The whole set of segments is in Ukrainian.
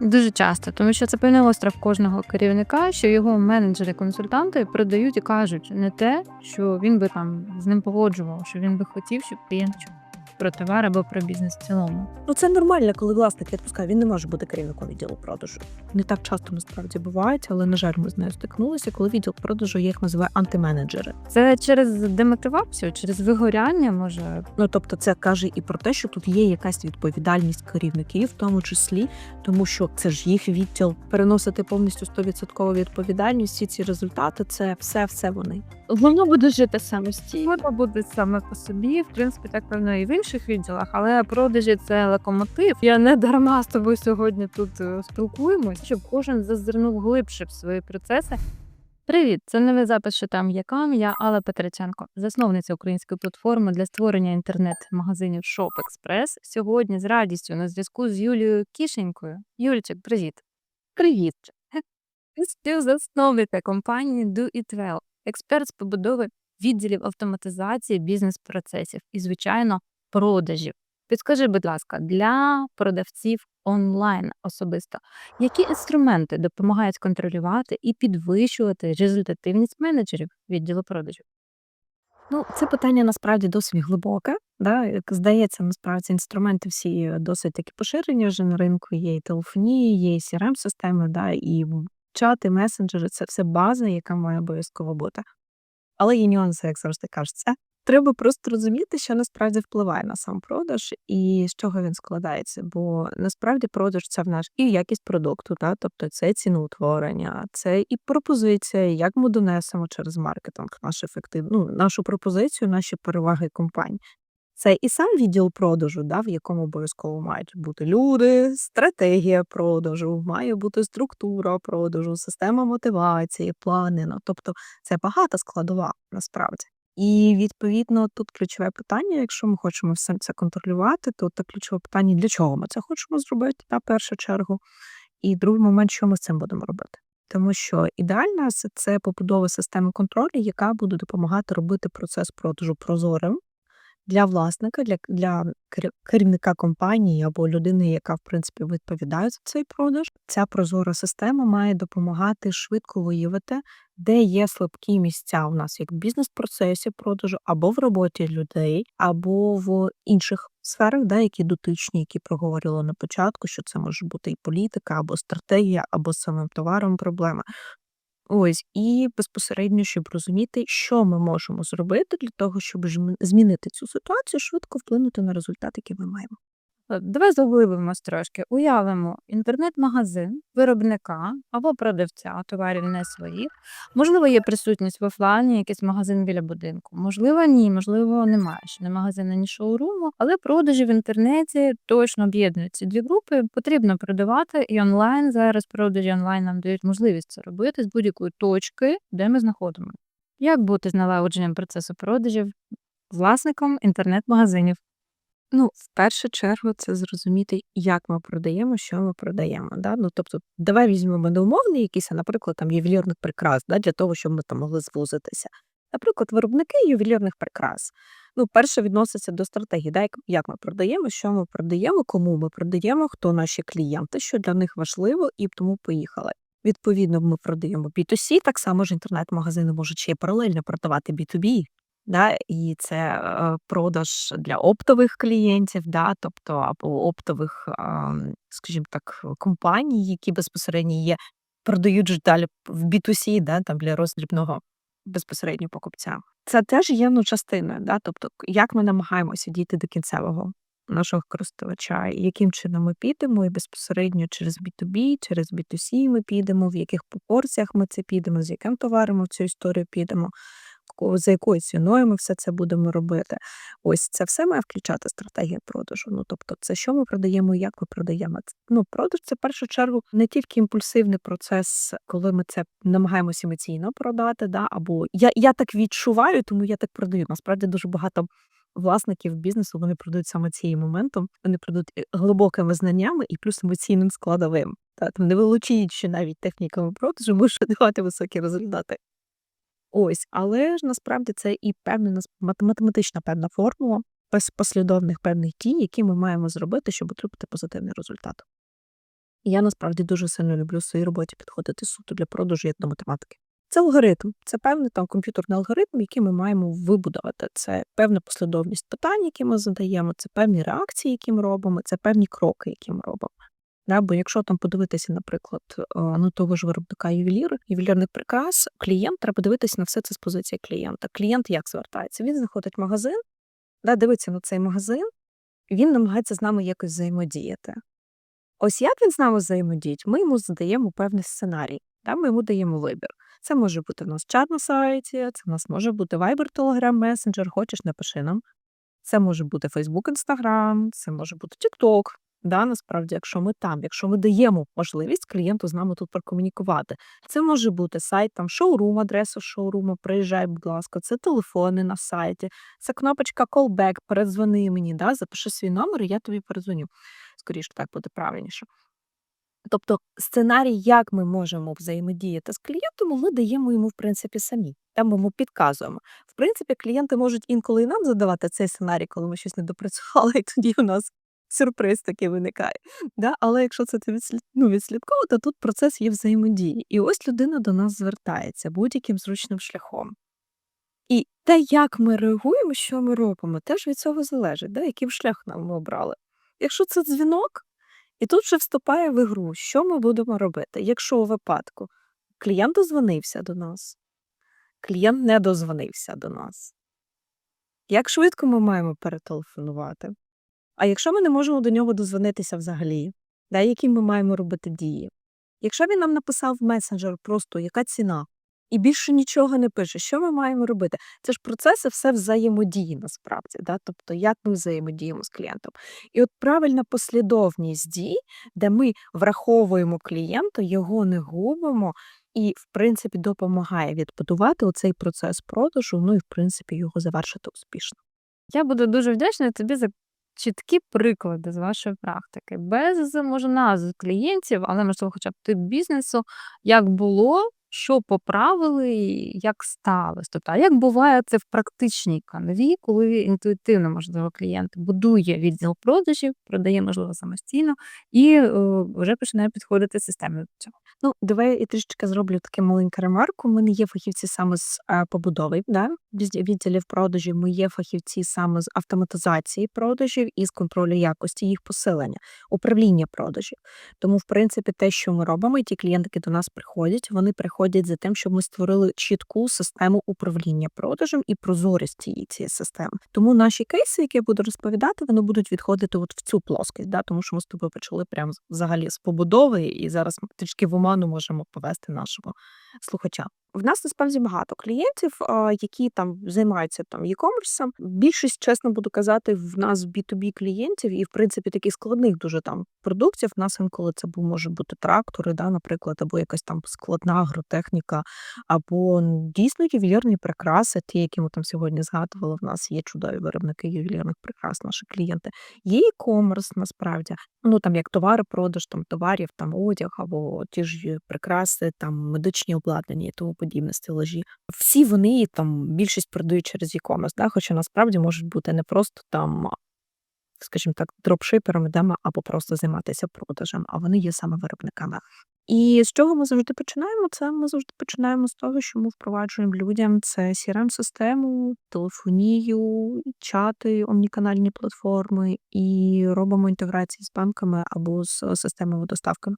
Дуже часто, тому що це певний остров кожного керівника, що його менеджери-консультанти продають і кажуть не те, що він би там з ним погоджував, що він би хотів, щоб клієнт чув про товар або про бізнес в цілому. Ну це нормально, коли власник відпускає. Він не може бути керівником відділу продажу. Не так часто насправді бувають, але на жаль, ми з нею стикнулися, коли відділ продажу їх називаю антименеджери. Це через демотивацію, через вигоряння може Ну тобто, це каже і про те, що тут є якась відповідальність керівників, в тому числі, тому що це ж їх відділ переносити повністю 100% відповідальність. Всі ці результати це все, все вони. Воно буде жити самостійно. Воно буде саме по собі, в принципі, так певно і в інших відділах, але продажі це локомотив. Я не дарма з тобою сьогодні тут е, спілкуємось, щоб кожен зазирнув глибше в свої процеси. Привіт, це новий запис що там якам. Я Алла Петриченко, засновниця української платформи для створення інтернет-магазинів Shop Express. Сьогодні з радістю на зв'язку з Юлією Кішенькою. Юлічик, привіт. Привіт. Ви співзасновниця компанії Do It Well, експерт з побудови відділів автоматизації бізнес-процесів і, звичайно, продажів. Підскажи, будь ласка, для продавців онлайн особисто, які інструменти допомагають контролювати і підвищувати результативність менеджерів відділу продажів? Ну, це питання насправді досить глибоке. Да? Як здається, насправді інструменти всі досить таки поширені вже на ринку. Є і телефонії, є і crm системи да? і чати, месенджери це все база, яка має обов'язково бути. Але є нюанси, як завжди кажеться. Треба просто розуміти, що насправді впливає на сам продаж і з чого він складається. Бо насправді продаж це в наш і якість продукту, да? тобто це ціноутворення, це і пропозиція, як ми донесемо через маркетинг наш ефектив, ну, нашу пропозицію, наші переваги компанії. Це і сам відділ продажу, да, в якому обов'язково мають бути люди, стратегія продажу, має бути структура продажу, система мотивації, плани. Ну, тобто це багата складова насправді. І відповідно тут ключове питання, якщо ми хочемо все це контролювати, то це ключове питання, для чого ми це хочемо зробити на першу чергу. І другий момент, що ми з цим будемо робити. Тому що ідеальна це побудова системи контролю, яка буде допомагати робити процес продажу прозорим для власника, для, для керів- керівника компанії або людини, яка в принципі відповідає за цей продаж. Ця прозора система має допомагати швидко виявити, де є слабкі місця у нас як в бізнес-процесі продажу, або в роботі людей, або в інших сферах, да, які дотичні, які проговорили на початку, що це може бути і політика, або стратегія, або самим товаром проблема. Ось і безпосередньо, щоб розуміти, що ми можемо зробити для того, щоб змінити цю ситуацію, швидко вплинути на результат, який ми маємо. Давай заглибимось трошки. Уявимо інтернет-магазин виробника або продавця товарів не своїх. Можливо, є присутність в офлайні, якийсь магазин біля будинку. Можливо, ні, можливо, немає ще ні магазину, ні шоуруму, але продажі в інтернеті точно об'єднують ці дві групи. Потрібно продавати і онлайн. Зараз продажі онлайн нам дають можливість це робити з будь-якої точки, де ми знаходимося. Як бути з налагодженням процесу продажів власником інтернет-магазинів? Ну, в першу чергу, це зрозуміти, як ми продаємо, що ми продаємо. Да? Ну, тобто, давай візьмемо не умовний якийсь, а, наприклад, там ювелірних прикрас, да? для того, щоб ми там могли звузитися. Наприклад, виробники ювелірних прикрас. Ну, перше відноситься до стратегії, да? як ми продаємо, що ми продаємо, кому ми продаємо, хто наші клієнти, що для них важливо, і тому поїхали. Відповідно, ми продаємо B2C, так само ж інтернет-магазини можуть ще й паралельно продавати B2B. Да, і це продаж для оптових клієнтів, да, тобто або оптових, скажімо так, компаній, які безпосередньо є, продають ж в B2C, да, там для роздрібного безпосередньо покупця. Це теж є ну, частиною, да, тобто як ми намагаємося дійти до кінцевого нашого користувача, яким чином ми підемо, і безпосередньо через B2B, через B2C ми підемо, в яких пропорціях ми це підемо, з яким товаром в цю історію підемо ко- за якою ціною ми все це будемо робити. Ось це все має включати стратегія продажу. Ну тобто, це що ми продаємо, і як ми продаємо. Це- Ну, продаж це в першу чергу не тільки імпульсивний процес, коли ми це намагаємося емоційно продати, да, або я, я так відчуваю, тому я так продаю. Насправді дуже багато. Власників бізнесу вони продають саме цією моментом, вони продають е, глибокими знаннями і плюс емоційним складовим. Та там не вилучуючи навіть техніками продажу, можуть давати високі результати. Ось, але ж насправді це і певна математична певна формула послідовних певних дій, які ми маємо зробити, щоб отримати позитивний результат. Я насправді дуже сильно люблю в своїй роботі підходити суто для продажу до математики. Це алгоритм, це певний там комп'ютерний алгоритм, який ми маємо вибудувати. Це певна послідовність питань, які ми задаємо, це певні реакції, які ми робимо, це певні кроки, які ми робимо. Да, бо якщо там подивитися, наприклад, е, ну того ж виробника ювеліру, ювелірних прикрас, клієнт треба дивитися на все це з позиції клієнта. Клієнт як звертається? Він знаходить магазин, да, дивиться на цей магазин, він намагається з нами якось взаємодіяти. Ось як він з нами взаємодіють, ми йому задаємо певний сценарій, да, ми йому даємо вибір. Це може бути в нас чат на сайті, це в нас може бути Viber, Telegram, Messenger, хочеш напиши нам. Це може бути Facebook, Instagram, це може бути TikTok. Да, насправді, якщо ми там, якщо ми даємо можливість клієнту з нами тут прокомунікувати. Це може бути сайт, там шоурум, адреса шоуруму, приїжджай, будь ласка, це телефони на сайті, це кнопочка callback, передзвони мені, да, запиши свій номер, і я тобі передзвоню. Скоріше так буде правильніше. Тобто сценарій, як ми можемо взаємодіяти з клієнтом, ми даємо йому, в принципі, самі. Там ми йому підказуємо. В принципі, клієнти можуть інколи і нам задавати цей сценарій, коли ми щось не допрацювали, і тоді у нас сюрприз такий виникає. Да? Але якщо це ти відслід... ну, відслідково, то тут процес є взаємодії. І ось людина до нас звертається будь-яким зручним шляхом. І те, як ми реагуємо, що ми робимо, теж від цього залежить, да? яким шлях нам ми обрали. Якщо це дзвінок, і тут вже вступає в ігру, що ми будемо робити. Якщо у випадку клієнт дозвонився до нас, клієнт не дозвонився до нас. Як швидко ми маємо перетелефонувати? А якщо ми не можемо до нього дозвонитися взагалі, да, які ми маємо робити дії? Якщо він нам написав в месенджер просто яка ціна, і більше нічого не пише, що ми маємо робити? Це ж процеси все взаємодії насправді, да? тобто як ми взаємодіємо з клієнтом. І от правильна послідовність дій, де ми враховуємо клієнта, його не губимо і, в принципі, допомагає відбудувати оцей процес продажу, ну і, в принципі, його завершити успішно. Я буду дуже вдячна тобі за чіткі приклади з вашої практики, без може назв клієнтів, але можливо, хоча б тип бізнесу, як було, що поправили, і як сталося. Тобто, а як буває це в практичній канві, коли інтуїтивно, можливо, клієнт будує відділ продажів, продає, можливо, самостійно, і е, вже починає підходити системно до цього. Ну, давай я трішечки зроблю таке маленьке ремарку. Ми не є фахівці саме з е, побудови да, відділів продажів. Ми є фахівці саме з автоматизації продажів і з контролю якості їх посилення, управління продажів. Тому, в принципі, те, що ми робимо, і ті клієнти, які до нас приходять, вони приходять за тим, щоб ми створили чітку систему управління продажем і прозорість цієї цієї системи. Тому наші кейси, які я буду розповідати, вони будуть відходити от в цю плоскость, да, тому що ми з тобою почали прямо з- взагалі з побудови, і зараз ми трішки в оману можемо повести нашого слухача. В нас насправді багато клієнтів, які там займаються там e-commerce. Більшість, чесно буду казати, в нас B2B клієнтів, і в принципі таких складних дуже там продуктів. В нас інколи це бу- може бути трактори, да, наприклад, або якась там складна агротехніка, або дійсно ювелірні прикраси, ті, які ми там сьогодні згадували. В нас є чудові виробники ювелірних прикрас, наші клієнти. Є e-commerce насправді. Ну там як товари, продаж там товарів, там одяг, або ті ж е, прикраси, там медичні обладнання і тому подібне стелажі. Всі вони там більшість продають через e-commerce, да? хоча насправді можуть бути не просто там, скажімо так, дропшиперами, да, або просто займатися продажем, а вони є саме виробниками. І з чого ми завжди починаємо? Це ми завжди починаємо з того, що ми впроваджуємо людям це CRM-систему, телефонію, чати, омніканальні платформи і робимо інтеграції з банками або з системами доставками.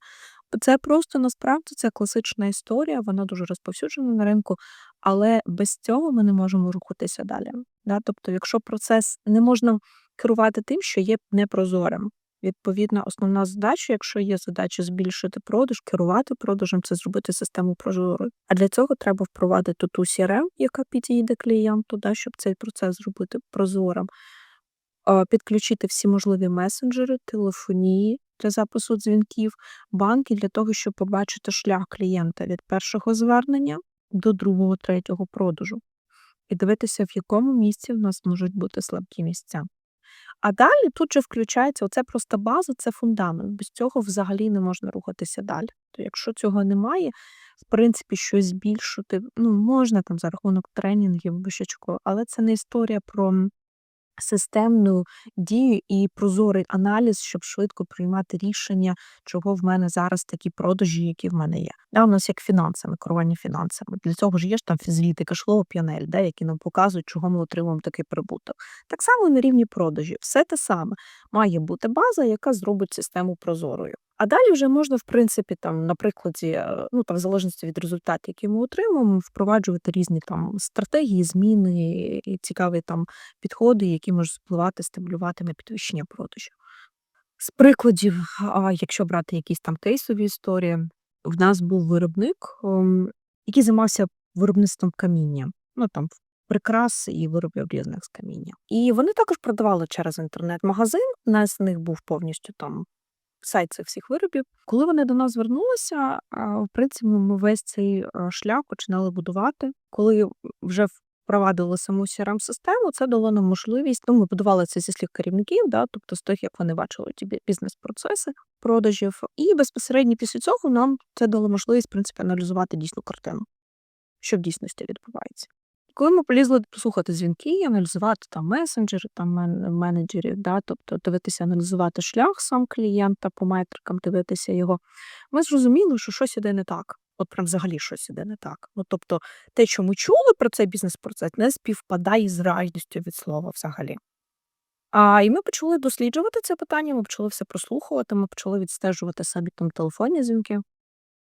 Це просто насправді це класична історія, вона дуже розповсюджена на ринку, але без цього ми не можемо рухатися далі. Да? Тобто, якщо процес не можна керувати тим, що є непрозорим. Відповідно, основна задача, якщо є задача збільшити продаж, керувати продажем, це зробити систему прозорою. А для цього треба впровадити ту CRM, яка підійде клієнту, да, щоб цей процес зробити прозорим, підключити всі можливі месенджери, телефонії для запису дзвінків, банки для того, щоб побачити шлях клієнта від першого звернення до другого, третього продажу, і дивитися, в якому місці в нас можуть бути слабкі місця. А далі тут же включається оце просто база, це фундамент. Без цього взагалі не можна рухатися далі. То якщо цього немає, в принципі, щось збільшити, ну можна там за рахунок тренінгів, вишечко, але це не історія про системну дію і прозорий аналіз, щоб швидко приймати рішення, чого в мене зараз такі продажі, які в мене є. Да, у нас як фінансами, керування фінансами. Для цього ж є ж там фізвіти, кашлова п'янель, да, які нам показують, чого ми отримуємо такий прибуток. Так само на рівні продажів. Все те саме має бути база, яка зробить систему прозорою. А далі вже можна, в принципі, там, на прикладі, е, ну там, в залежності від результатів, які ми отримуємо, впроваджувати різні там стратегії, зміни і цікаві там підходи, які можуть впливати, стимулювати на підвищення продажів. З прикладів, а, якщо брати якісь там кейсові історії, в нас був виробник, ем, який займався виробництвом каміння. Ну там прикрас і виробів різних з каміння. І вони також продавали через інтернет-магазин. У нас з них був повністю там сайт цих всіх виробів. Коли вони до нас звернулися, в принципі, ми весь цей е, шлях починали будувати. Коли вже впровадили саму crm систему це дало нам можливість. Ну, ми будували це зі слів керівників, да, тобто з тих, як вони бачили ті бізнес-процеси продажів. І безпосередньо після цього нам це дало можливість в принципі аналізувати дійсну картину, що в дійсності відбувається. Коли ми полізли слухати дзвінки, аналізувати там месенджери, там менеджерів, да, тобто дивитися, аналізувати шлях сам клієнта по метрикам, дивитися його, ми зрозуміли, що щось іде не так. От прям взагалі щось іде не так. Ну тобто, те, що ми чули про цей бізнес-процес, не співпадає з реальністю від слова взагалі. А, і ми почали досліджувати це питання, ми почали все прослухувати, ми почали відстежувати самі там телефонні дзвінки.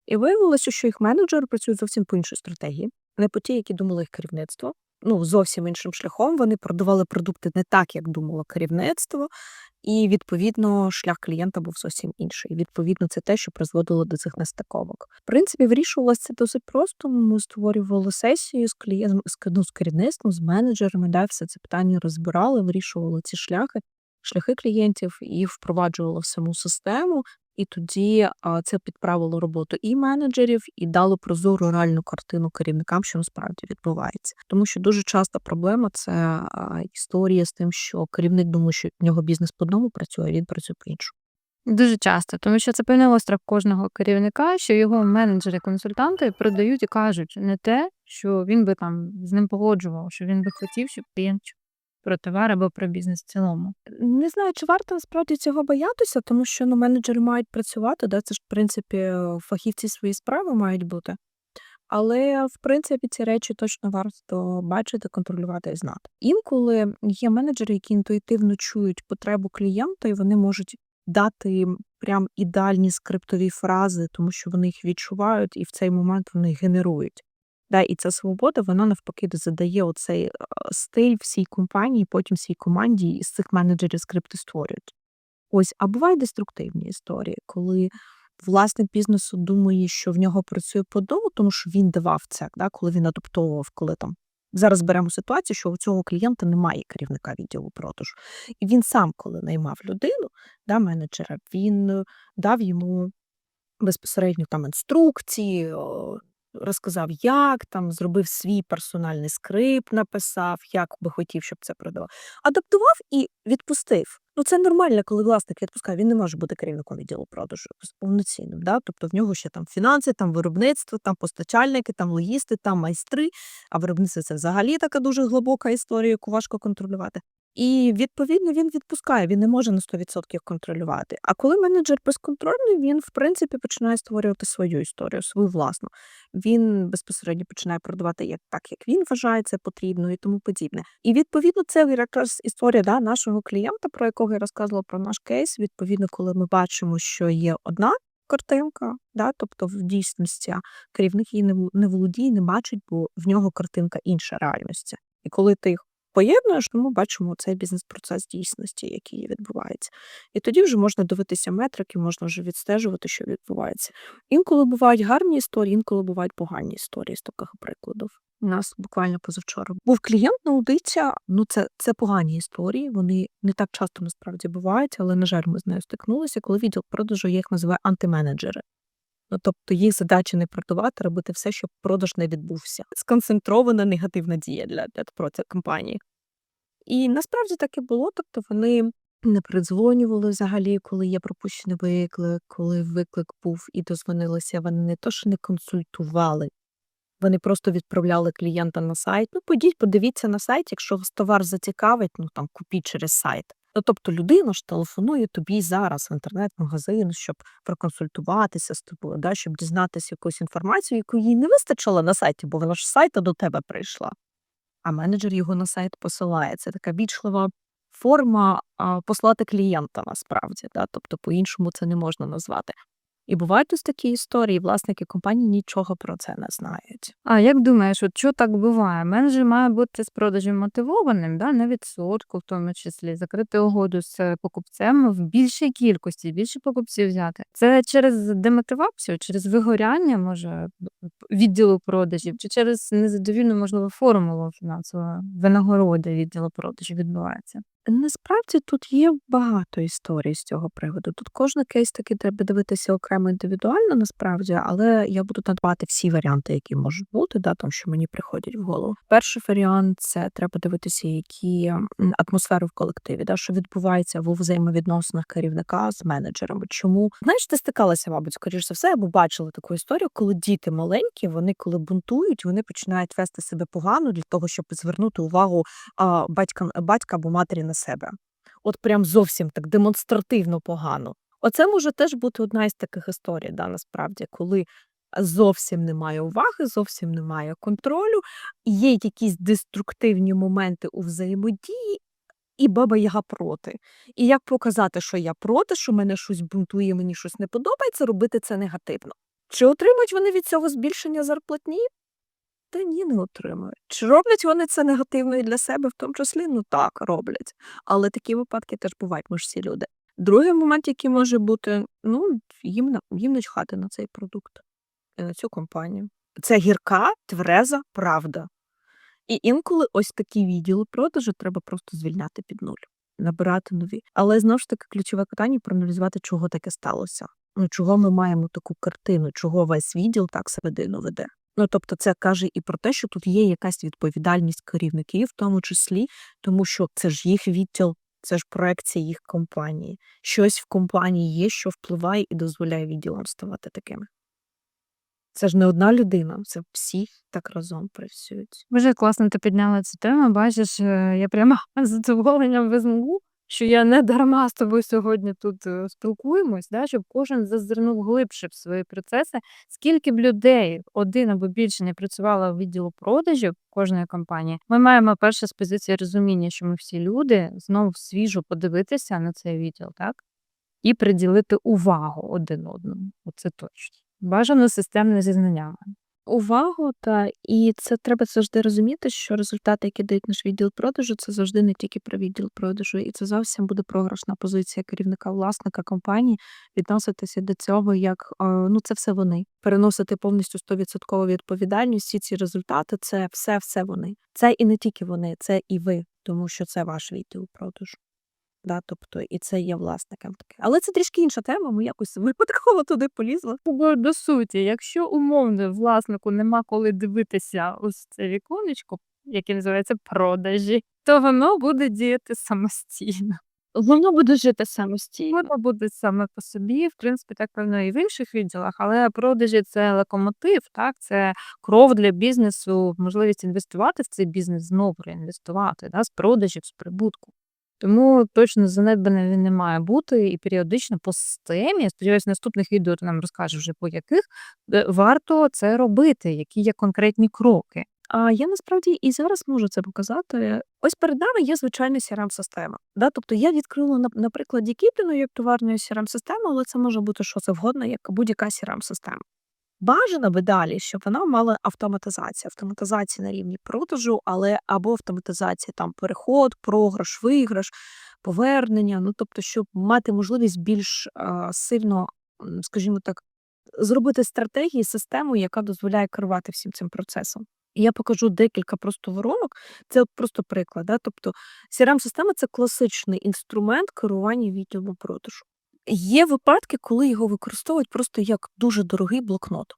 І виявилося, що їх менеджери працюють зовсім по іншій стратегії, не по тій, які думало їх керівництво. Ну, зовсім іншим шляхом. Вони продавали продукти не так, як думало керівництво, і відповідно шлях клієнта був зовсім інший. І, відповідно, це те, що призводило до цих нестиковок. В принципі, вирішувалося це досить просто. Ми створювали сесію з клієнтом, з, ну, з керівництвом, з менеджерами, да, все це питання розбирали, вирішували ці шляхи, шляхи клієнтів і впроваджували в саму систему. І тоді це підправило роботу і менеджерів, і дало прозору реальну картину керівникам, що насправді відбувається. Тому що дуже часто проблема це історія з тим, що керівник думає, що в нього бізнес по одному працює, а він працює по іншому. Дуже часто, тому що це певний острах кожного керівника, що його менеджери-консультанти продають і кажуть не те, що він би там з ним погоджував, що він би хотів, щоб клієнт про товар або про бізнес в цілому. Не знаю, чи варто насправді цього боятися, тому що ну, менеджери мають працювати, да? це ж, в принципі, фахівці свої справи мають бути. Але, в принципі, ці речі точно варто бачити, контролювати і знати. Інколи є менеджери, які інтуїтивно чують потребу клієнта, і вони можуть дати їм прям ідеальні скриптові фрази, тому що вони їх відчувають, і в цей момент вони генерують. Да, і ця свобода, вона навпаки задає оцей е, стиль всій компанії, потім всій команді, з цих менеджерів скрипти створюють. Ось, а бувають деструктивні історії, коли власник бізнесу думає, що в нього працює по одному, тому що він давав це, да, коли він адаптовував, коли там. Зараз беремо ситуацію, що у цього клієнта немає керівника відділу продажу. І він сам, коли наймав людину, да, менеджера, він е, дав йому безпосередньо там інструкції, розказав, як там, зробив свій персональний скрипт, написав, як би хотів, щоб це продавав. Адаптував і відпустив. Ну, це нормально, коли власник відпускає. Він не може бути керівником відділу продажу повноцінним. Да? Тобто в нього ще там фінанси, там виробництво, там постачальники, там логісти, там майстри. А виробництво це взагалі така дуже глибока історія, яку важко контролювати. І відповідно він відпускає, він не може на 100% контролювати. А коли менеджер безконтрольний, він в принципі починає створювати свою історію, свою власну. Він безпосередньо починає продавати як так, як він вважає це потрібно, і тому подібне. І відповідно це якраз історія да, нашого клієнта, про якого я розказувала про наш кейс. Відповідно, коли ми бачимо, що є одна картинка, да, тобто в дійсності керівник її не володіє, не бачить, бо в нього картинка інша реальності. І коли ти поєднуєш, то ми бачимо цей бізнес-процес дійсності, який відбувається. І тоді вже можна дивитися метрики, можна вже відстежувати, що відбувається. Інколи бувають гарні історії, інколи бувають погані історії з таких прикладів. У нас буквально позавчора був клієнт на аудиті. Ну, це, це погані історії. Вони не так часто насправді бувають, але, на жаль, ми з нею стикнулися, коли відділ продажу я їх називаю антименеджери. Ну, тобто їх задача не продавати, робити все, щоб продаж не відбувся. Сконцентрована негативна дія для, для проти компанії. І насправді так і було. Тобто вони не передзвонювали взагалі, коли є пропущений виклик, коли виклик був і дозвонилися. Вони не то, що не консультували, Вони просто відправляли клієнта на сайт. Ну, подіть, подивіться на сайт, якщо вас товар зацікавить, ну там купіть через сайт. Ну, тобто людина ж телефонує тобі зараз в інтернет-магазин, щоб проконсультуватися з тобою, да, щоб дізнатися якусь інформацію, яку їй не вистачило на сайті, бо вона ж з сайту до тебе прийшла. А менеджер його на сайт посилає. Це така вічлива форма послати клієнта насправді. Да? Тобто, по-іншому це не можна назвати. І бувають ось такі історії, власники компанії нічого про це не знають. А як думаєш, от що так буває? Менеджер має бути з продажем мотивованим, да, на відсотку, в тому числі закрити угоду з е, покупцем в більшій кількості, більше покупців взяти. Це через демотивацію, через вигоряння може відділу продажів, чи через незадовільну, можливо, формулу фінансової винагороди відділу продажів відбувається. Насправді тут є багато історій з цього приводу. Тут кожен кейс таки треба дивитися окремо індивідуально, насправді, але я буду надбати всі варіанти, які можуть бути, да, там, що мені приходять в голову. Перший варіант це треба дивитися, які атмосфери в колективі, да, що відбувається в взаємовідносинах керівника з менеджерами. Чому знаєш, ти стикалася, мабуть, скоріш за все, або бачила таку історію, коли діти маленькі, вони коли бунтують, вони починають вести себе погано для того, щоб звернути увагу а, батька, батька або матері на себе. От прям зовсім так демонстративно погано. Оце може теж бути одна із таких історій, да, насправді, коли зовсім немає уваги, зовсім немає контролю, є якісь деструктивні моменти у взаємодії, і баба Яга проти. І як показати, що я проти, що мене щось бунтує, мені щось не подобається, робити це негативно. Чи отримують вони від цього збільшення зарплатні? Та ні, не отримують. Чи роблять вони це негативно і для себе, в тому числі? Ну так, роблять. Але такі випадки теж бувають, ми ж всі люди. Другий момент, який може бути, ну, їм, їм начхати на цей продукт і на цю компанію. Це гірка, твереза правда. І інколи ось такі відділи продажу треба просто звільняти під нуль, набирати нові. Але знову ж таки ключове питання проаналізувати, чого таке сталося. Ну, чого ми маємо таку картину, чого весь відділ так себе дивно веде. Ну, тобто, це каже і про те, що тут є якась відповідальність керівників, в тому числі, тому що це ж їх відділ, це ж проекція їх компанії. Щось в компанії є, що впливає і дозволяє відділам ставати такими. Це ж не одна людина, це всі так разом працюють. Дуже класно ти підняла цю тему. Бачиш, е, я прямо з задоволенням візьму, що я не дарма з тобою сьогодні тут е, спілкуємось, да, щоб кожен зазирнув глибше в свої процеси. Скільки б людей один або більше не працювало в відділу продажів кожної компанії, ми маємо перше з позиції розуміння, що ми всі люди знову свіжо подивитися на цей відділ, так? І приділити увагу один одному. Оце точно. Бажано системне зі знаннями. Увагу, та і це треба завжди розуміти, що результати, які дають наш відділ продажу, це завжди не тільки про відділ продажу, і це зовсім буде програшна позиція керівника власника компанії відноситися до цього як е, ну це все вони. Переносити повністю 100% відповідальність. Всі ці результати це все, все вони. Це і не тільки вони, це і ви, тому що це ваш відділ продажу. Да, тобто і це є власником таке. Але це трішки інша тема. Ми якось випадково туди полізли. Бо до суті, якщо умовно власнику нема коли дивитися ось це віконечко, яке називається продажі, то воно буде діяти самостійно. Воно буде жити самостійно. Воно буде саме по собі, в принципі, так певно і в інших відділах, але продажі це локомотив, так це кров для бізнесу, можливість інвестувати в цей бізнес, знову реінвестувати да, з продажів, з прибутку. Тому точно занедбаний він не має бути і періодично по системі. Сподіваюся, в наступних відео ти нам розкажеш вже по яких е, варто це робити, які є конкретні кроки. А я насправді і зараз можу це показати. Ось перед нами є звичайна crm система Да? Тобто я відкрила на, на прикладі як товарної crm системи але це може бути що завгодно, як будь-яка crm система Бажано би далі, щоб вона мала автоматизацію. Автоматизація на рівні продажу, але або автоматизація там переход, програш, виграш, повернення. Ну тобто, щоб мати можливість більш а, сильно, скажімо так, зробити стратегії, систему, яка дозволяє керувати всім цим процесом. Я покажу декілька просто воронок. Це просто приклад. Да? Тобто CRM-система це класичний інструмент керування відділом продажу. Є випадки, коли його використовують просто як дуже дорогий блокнот.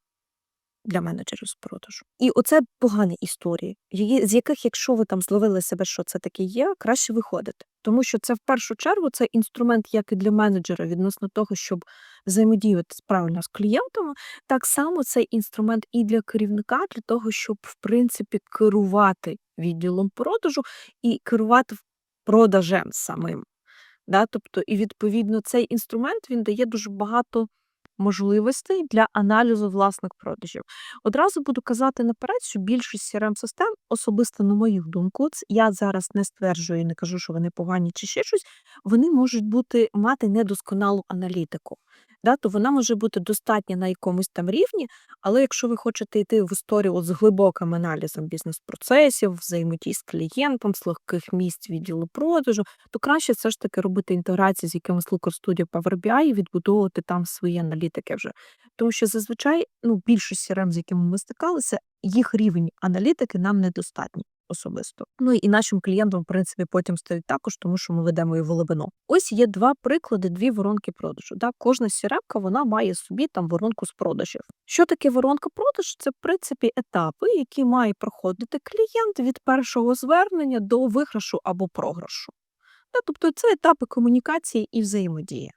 для менеджерів з продажу. І оце погані історії, з яких, якщо ви там зловили себе, що це таке є, краще виходити. Тому що це в першу чергу це інструмент як і для менеджера відносно того, щоб взаємодіяти правильно з клієнтами, так само це інструмент і для керівника, для того, щоб в принципі керувати відділом продажу і керувати продажем самим. Да? Тобто, і відповідно цей інструмент він дає дуже багато можливостей для аналізу власних продажів. Одразу буду казати наперед, що більшість crm систем особисто на мою думку, я зараз не стверджую і не кажу, що вони погані чи ще щось, вони можуть бути мати недосконалу аналітику. Да? То вона може бути достатня на якомусь там рівні, але якщо ви хочете йти в історію от з глибоким аналізом бізнес-процесів, взаємодій з клієнтом, з легких місць відділу продажу, то краще все ж таки робити інтеграцію з якимось Looker Studio Power BI і відбудовувати там свої аналітики вже. Тому що зазвичай ну, більшість CRM, з якими ми стикалися, їх рівень аналітики нам недостатній особисто. Ну і нашим клієнтам, в принципі, потім стають також, тому що ми ведемо і волебино. Ось є два приклади, дві воронки продажу. Да? Кожна CRM, вона має собі там воронку з продажів. Що таке воронка продажу? Це в принципі етапи, які має проходити клієнт від першого звернення до виграшу або програшу. Да? Тобто це етапи комунікації і взаємодії.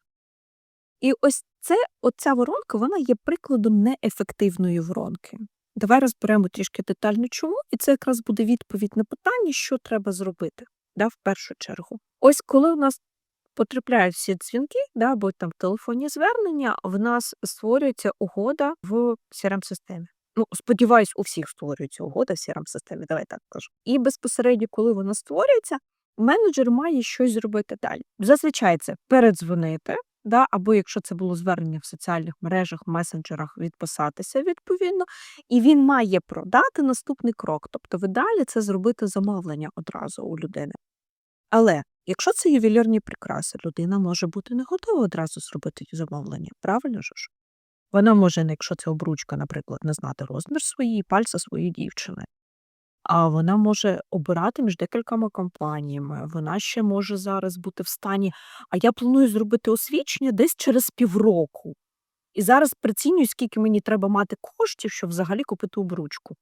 І ось це, оця воронка, вона є прикладом неефективної воронки. Давай розберемо трішки детально чому, і це якраз буде відповідь на питання, що треба зробити да, в першу чергу. Ось коли у нас потрапляють всі дзвінки, да, або там телефонні звернення, в нас створюється угода в crm системі Ну, сподіваюсь, у всіх створюється угода в crm системі давай так кажу. І безпосередньо, коли вона створюється, менеджер має щось зробити далі. Зазвичай це передзвонити, да, або якщо це було звернення в соціальних мережах, месенджерах, відписатися відповідно, і він має продати наступний крок. Тобто, ви далі це зробити замовлення одразу у людини. Але якщо це ювелірні прикраси, людина може бути не готова одразу зробити замовлення, правильно ж? Вона може, якщо це обручка, наприклад, не знати розмір своєї пальця своєї дівчини. А вона може обирати між декількома компаніями. Вона ще може зараз бути в стані, а я планую зробити освічення десь через півроку. І зараз прицінюю, скільки мені треба мати коштів, щоб взагалі купити обручку.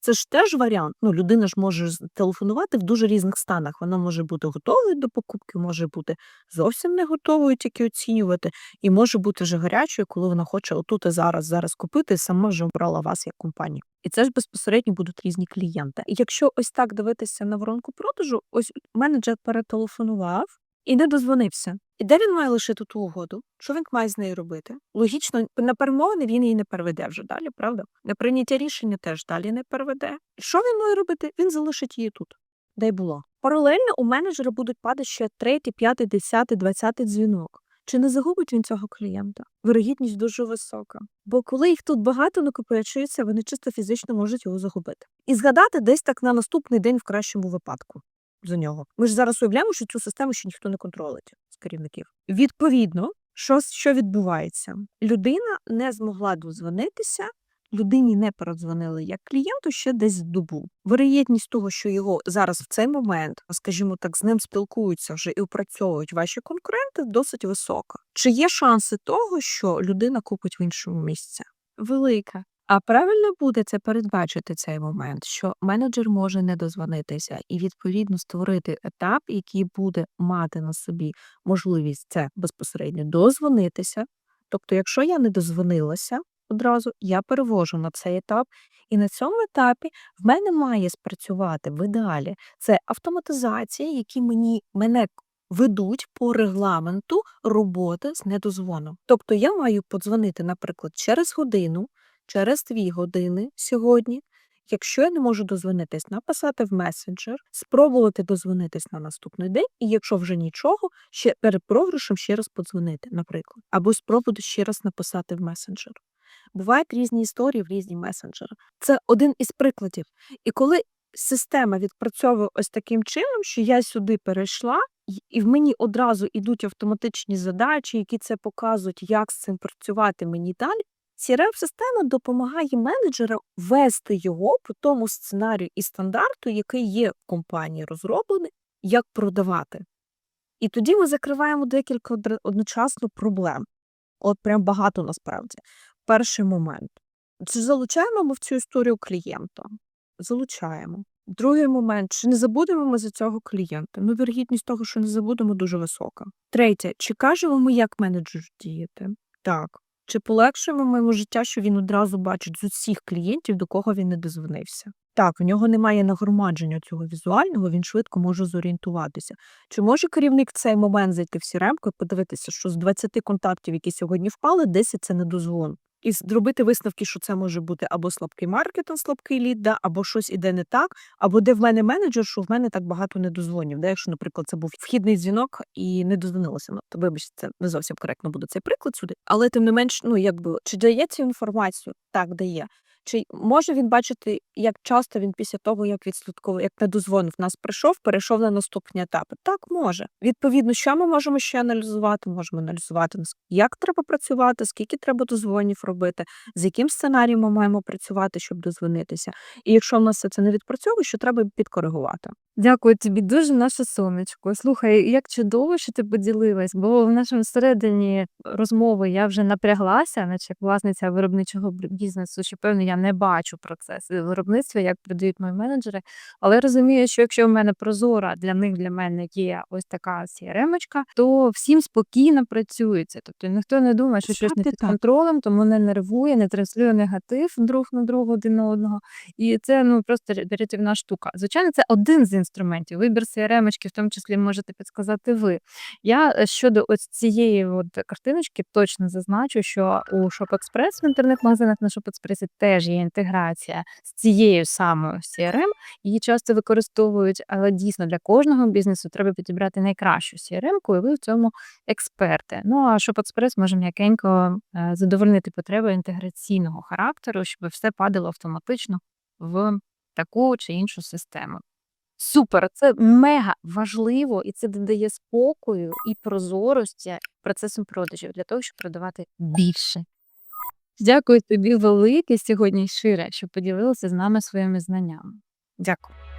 Це ж теж варіант. Ну, людина ж може телефонувати в дуже різних станах. Вона може бути готовою до покупки, може бути зовсім не готовою, тільки оцінювати, і може бути вже гарячою, коли вона хоче отут і зараз, зараз купити, і сама вже обрала вас як компанію. І це ж безпосередньо будуть різні клієнти. І якщо ось так дивитися на воронку продажу, ось менеджер перетелефонував і не дозвонився. І де він має лишити ту угоду? Що він має з нею робити? Логічно, на перемовини він її не переведе вже далі, правда? На прийняття рішення теж далі не переведе. Що він має робити? Він залишить її тут, де й було. Паралельно у менеджера будуть падати ще третій, п'ятий, десятий, двадцятий дзвінок. Чи не загубить він цього клієнта? Вирогідність дуже висока. Бо коли їх тут багато накопичується, вони чисто фізично можуть його загубити. І згадати десь так на наступний день в кращому випадку за нього. Ми ж зараз уявляємо, що цю систему ще ніхто не контролить з керівників. Відповідно, що, що відбувається? Людина не змогла дозвонитися, людині не передзвонили як клієнту ще десь добу. Вероятність того, що його зараз в цей момент, скажімо так, з ним спілкуються вже і опрацьовують ваші конкуренти, досить висока. Чи є шанси того, що людина купить в іншому місці? Велика. А правильно буде це передбачити цей момент, що менеджер може не дозвонитися і відповідно створити етап, який буде мати на собі можливість це безпосередньо дозвонитися. Тобто, якщо я не дозвонилася одразу, я перевожу на цей етап, і на цьому етапі в мене має спрацювати в ідеалі це автоматизація, які мені мене ведуть по регламенту роботи з недозвоном. Тобто я маю подзвонити, наприклад, через годину, через дві години сьогодні. Якщо я не можу дозвонитись, написати в месенджер, спробувати дозвонитись на наступний день, і якщо вже нічого, ще перед програшем ще раз подзвонити, наприклад, або спробувати ще раз написати в месенджер. Бувають різні історії в різні месенджери. Це один із прикладів. І коли система відпрацьовує ось таким чином, що я сюди перейшла, і- в мені одразу йдуть автоматичні задачі, які це показують, як з цим працювати мені далі. CRM-система допомагає менеджеру вести його по тому сценарію і стандарту, який є в компанії розроблений, як продавати. І тоді ми закриваємо декілька одночасно проблем. От прям багато насправді. Перший момент. Чи залучаємо ми в цю історію клієнта? Залучаємо. Другий момент, чи не забудемо ми за цього клієнта? Ну, вірогідність того, що не забудемо, дуже висока. Третє, чи кажемо ми, як менеджер діяти? Так. Чи полегшуємо ми йому життя, що він одразу бачить з усіх клієнтів, до кого він не дозвонився? Так, в нього немає нагромадження цього візуального, він швидко може зорієнтуватися. Чи може керівник в цей момент зайти в сіремку і подивитися, що з 20 контактів, які сьогодні впали, 10 це недозвон? І зробити висновки, що це може бути або слабкий маркетинг, слабкий лід, да, або щось іде не так, або де в мене менеджер, що в мене так багато недозвонів. Да, якщо, наприклад, це був вхідний дзвінок і не дозвонилося. Ну, то вибачте, це не зовсім коректно буде цей приклад сюди. Але тим не менш, ну якби чи дає цю інформацію? Так, дає. Чи може він бачити, як часто він після того, як відслідковував, як не дозвонив, нас прийшов, перейшов на наступні етапи? Так, може. Відповідно, що ми можемо ще аналізувати? Можемо аналізувати як треба працювати, скільки треба дозвонів робити, з яким сценарієм ми маємо працювати, щоб дозвонитися. І якщо в нас все це не відпрацьовує, що треба підкоригувати. Дякую тобі дуже, наше сонечко. Слухай, як чудово, що ти поділилась, бо в нашому середині розмови я вже напряглася, наче як власниця виробничого бізнесу, що певно я не бачу процес виробництва, як продають мої менеджери. Але розумію, що якщо в мене прозора для них, для мене є ось така CRM-очка, то всім спокійно працюється. Тобто ніхто не думає, що щось не під контролем, тому не нервує, не транслює негатив друг на друга один на одного. І це ну просто ря- рятівна штука. Звичайно, це один з інструментів. Вибір CRM-очки, в тому числі можете підсказати ви. Я е, щодо ось цієї от картиночки точно зазначу, що у ShopExpress в інтернет-магазинах на ShopExpress теж є інтеграція з цією самою CRM. Її часто використовують, але дійсно для кожного бізнесу треба підібрати найкращу CRM-ку, і ви в цьому експерти. Ну а ShopExpress може м'якенько е, задовольнити потреби інтеграційного характеру, щоб все падало автоматично в таку чи іншу систему. Супер, це мега важливо, і це додає спокою і прозорості процесом продажів для того, щоб продавати більше. Дякую тобі велике сьогодні щире, що поділилася з нами своїми знаннями. Дякую.